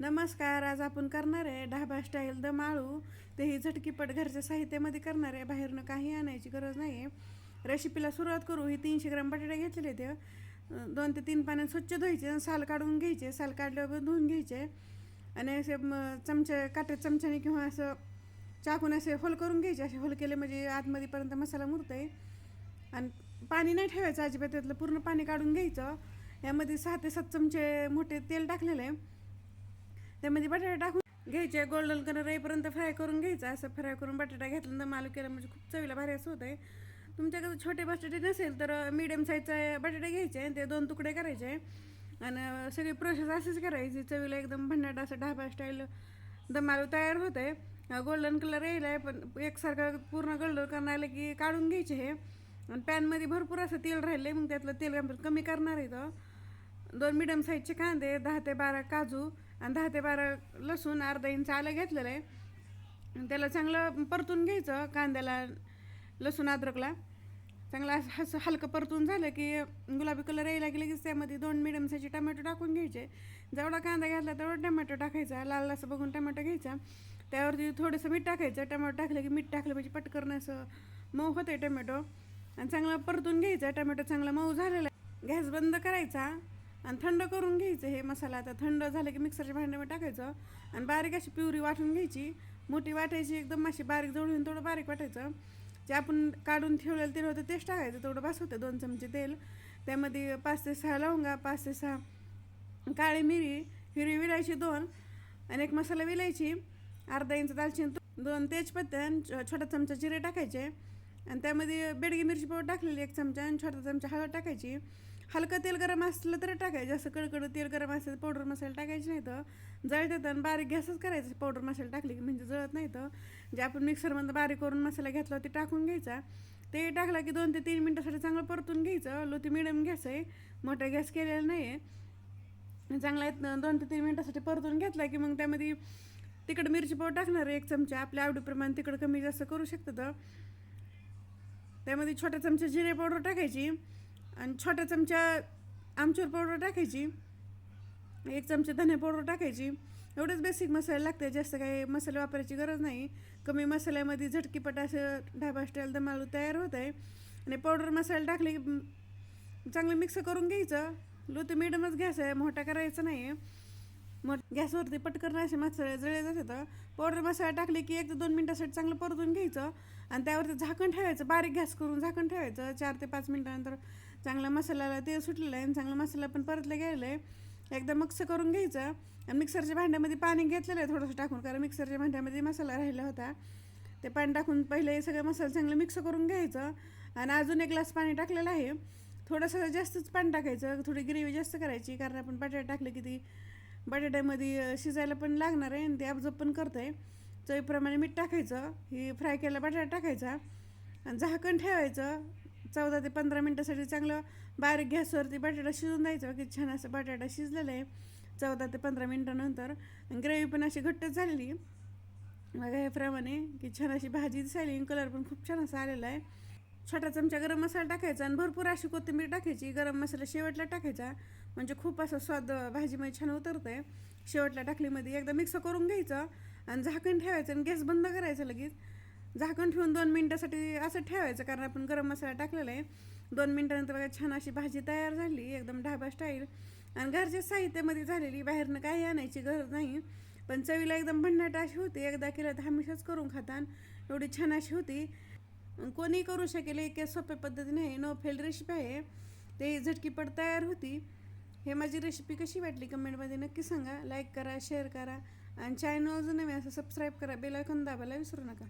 नमस्कार आज आपण करणार आहे ढाबा स्टाईल दम आळू ते ही झटकीपट घरच्या साहित्यामध्ये करणार आहे. बाहेरनं काही आणायची गरज नाही आहे रेसिपीला सुरुवात करू. ही तीनशे ग्राम बटाटे घेतलेले ते दोन ते तीन पाण्यात स्वच्छ धुवायचे आणि साल काढून घ्यायचे. साल काढल्यावर धुवून घ्यायचे. आणि असे चमचे काटे चमच्याने किंवा असं चाकून असे होल करून घ्यायचे. असे होल केले म्हणजे आतमध्येपर्यंत मसाला मुरत आहे आणि पाणी नाही ठेवायचं. अजिबात त्यातलं पूर्ण पाणी काढून घ्यायचं. यामध्ये सहा ते सात चमचे मोठे तेल टाकलेलं आहे. त्यामध्ये बटाटा टाकून घ्यायचे. गोल्डन कलर येईपर्यंत फ्राय करून घ्यायचं. असं फ्राय करून बटाटा घेतल्यानंतर मालू केला म्हणजे खूप चवीला भारी असं होतं आहे तुमच्याकडे छोटे बटाटे नसेल तर मीडियम साईजचा बटाटे घ्यायचे ते दोन तुकडे करायचे. आणि सगळी प्रोसेस अशीच करायची. चवीला एकदम भन्नाट असं ढाबा स्टाईल दमालू तयार होत आहे गोल्डन कलर येईल आहे पण एकसारखं पूर्ण गोल्डन करणार आलं की काढून घ्यायचे हे. आणि पॅनमध्ये भरपूर असं तेल राहिलं आहे मग त्यातलं तेल कमी करणार आहे तर दोन मिडियम साईजचे कांदे दहा ते बारा काजू आणि दहा ते बारा लसूण अर्धा इंच आलं घेतलेलं आहे. आणि त्याला चांगलं परतून घ्यायचं कांद्याला लसूण अद्रकला. चांगलं असं हलकं परतून झालं की गुलाबी कलर यायला गेलं की त्यामध्ये दोन मिडियम साईजचे टमॅटो टाकून घ्यायचे. जेवढा कांदा घातला तेवढा टमॅटो टाकायचा. लाल असं बघून टमॅटो घ्यायचा. त्यावरती थोडंसं मीठ टाकायचं. टमॅटो टाकलं की मीठ टाकलं म्हणजे पटकन असं मऊ आहे टमॅटो. आणि चांगलं परतून घ्यायचं. टमॅटो चांगला मऊ झालेला आहे. गॅस बंद करायचा. आणि थंड करून घ्यायचं हे मसाला. आता थंड झालं की मिक्सरच्या भांड्यामध्ये टाकायचं आणि बारीक अशी प्युरी वाटून घ्यायची. मोठी वाटायची एकदम अशी बारीक जवळून थोडं बारीक वाटायचं. जे आपण काढून ठेवलेलं तेल होतं तेच टाकायचं. तेवढं बस होतं दोन चमचे तेल. त्यामध्ये पाच ते सहा लवंगा पाच ते सहा काळी मिरी हिरवी विलायची दोन आणि एक मसाला विलायची. अर्धा इंच दालचिनी दोन तेजपत्ते आणि छोटा चमचा जिरे टाकायचे. आणि त्यामध्ये बेडगी मिरची पावडर टाकलेली एक चमचा आणि छोटा चमचा हळद टाकायची. हलकं तेल गरम असलं तर टाकायचं. असं कडकडं तेल गरम असलं तर पावडर मसाला टाकायची नाही तर जळत येतं आणि बारीक गॅसच करायचं. पावडर मसाला टाकली की म्हणजे जळत नाही तर जे आपण मिक्सरमध्ये बारीक करून मसाला घेतला ते टाकून घ्यायचा. ते टाकला की दोन ते तीन मिनटासाठी चांगलं परतून घ्यायचं. लो ते मिडियम गॅस आहे. मोठा गॅस केलेला नाही आहे चांगला दोन ते तीन मिनटासाठी परतून घेतला की मग त्यामध्ये तिकडं मिरची पावडर टाकणार आहे एक चमचा. आपल्या आवडीप्रमाणे तिकडं कमी जास्त करू शकतं तर त्यामध्ये छोटा चमचा जिरे पावडर टाकायची आणि छोटा चमचा आमचूर पावडर टाकायची. एक चमचा धने पावडर टाकायची. एवढंच बेसिक मसाले लागते जास्त काही मसाले वापरायची गरज नाही. कमी मसाल्यामध्ये झटकीपट असं ढाबा स्टाईल दमालू तयार होत आहे आणि पावडर मसाला टाकले की चांगलं मिक्स करून घ्यायचं. लो ते मिडियमच गॅस आहे मोठा करायचा नाही आहे मग गॅसवरती पटकन असे मसाले जळे जाते तर पावडर मसाला टाकले की एक ते दोन मिनटासाठी चांगलं परतून घ्यायचं. आणि त्यावरती झाकण ठेवायचं बारीक गॅस करून झाकण ठेवायचं. चार ते पाच मिनटानंतर चांगला मसाल्याला तेल सुटलेलं आहे आणि चांगला मसाला पण परतलं गेलेलं आहे. एकदा मिक्स करून घ्यायचं आणि मिक्सरच्या भांड्यामध्ये पाणी घेतलेलं आहे थोडंसं टाकून कारण मिक्सरच्या भांड्यामध्ये मसाला राहिला होता. ते पाणी टाकून पहिले सगळं मसाला चांगलं मिक्स करून घ्यायचं आणि अजून एक ग्लास पाणी टाकलेलं आहे. थोडंसं जास्तच पाणी टाकायचं थोडी ग्रेव्ही जास्त करायची कारण आपण बटाटे टाकले की ती बटाट्यामध्ये शिजायला पण लागणार आहे आणि ते अब्झॉर्ब पण करतं आहे चवीप्रमाणे मीठ टाकायचं ही फ्राय केलेला बटाटा टाकायचा आणि झाकण ठेवायचं. चौदा ते पंधरा मिनटासाठी चांगलं बारीक गॅसवरती बटाटा शिजून द्यायचं की छान असं बटाटा शिजलेलं आहे. चौदा ते पंधरा मिनटानंतर ग्रेव्ही पण अशी घट्टच झालेली बघा ह्याप्रमाणे की छान अशी भाजी दिसायली कलर पण खूप छान असा आलेला आहे. छोटा चमचा गरम मसाला टाकायचा आणि भरपूर अशी कोथिंबीर टाकायची. गरम मसाला शेवटला टाकायचा. म्हणजे खूप असं स्वाद भाजीमध्ये छान उतरतं आहे शेवटला टाकलीमध्ये एकदा मिक्स करून घ्यायचं. आणि झाकण ठेवायचं आणि गॅस बंद करायचं लगेच. झाकण ठेवून दोन मिनटासाठी असं ठेवायचं कारण आपण गरम मसाला टाकलेला आहे. दोन मिनटानंतर बघा छान अशी भाजी तयार झाली एकदम ढाबा स्टाईल आणि घरच्या साहित्यामध्ये झालेली बाहेरनं काही आणायची गरज नाही. पण चवीला एकदम भन्नाट अशी होती एकदा केलं तर हमेशाच करून खातान एवढी छान अशी होती. कोणी करू शकेल एक सोप्या पद्धतीने आहे. नो फेल रेसिपी आहे. ते झटकीपट तयार होती. हे माझी रेसिपी कशी वाटली कमेंटमध्ये नक्की सांगा. लाईक करा शेअर करा. आणि चॅनल जर नवीन असं सबस्क्राईब करा. बेल आयकॉन दाबायला विसरू नका.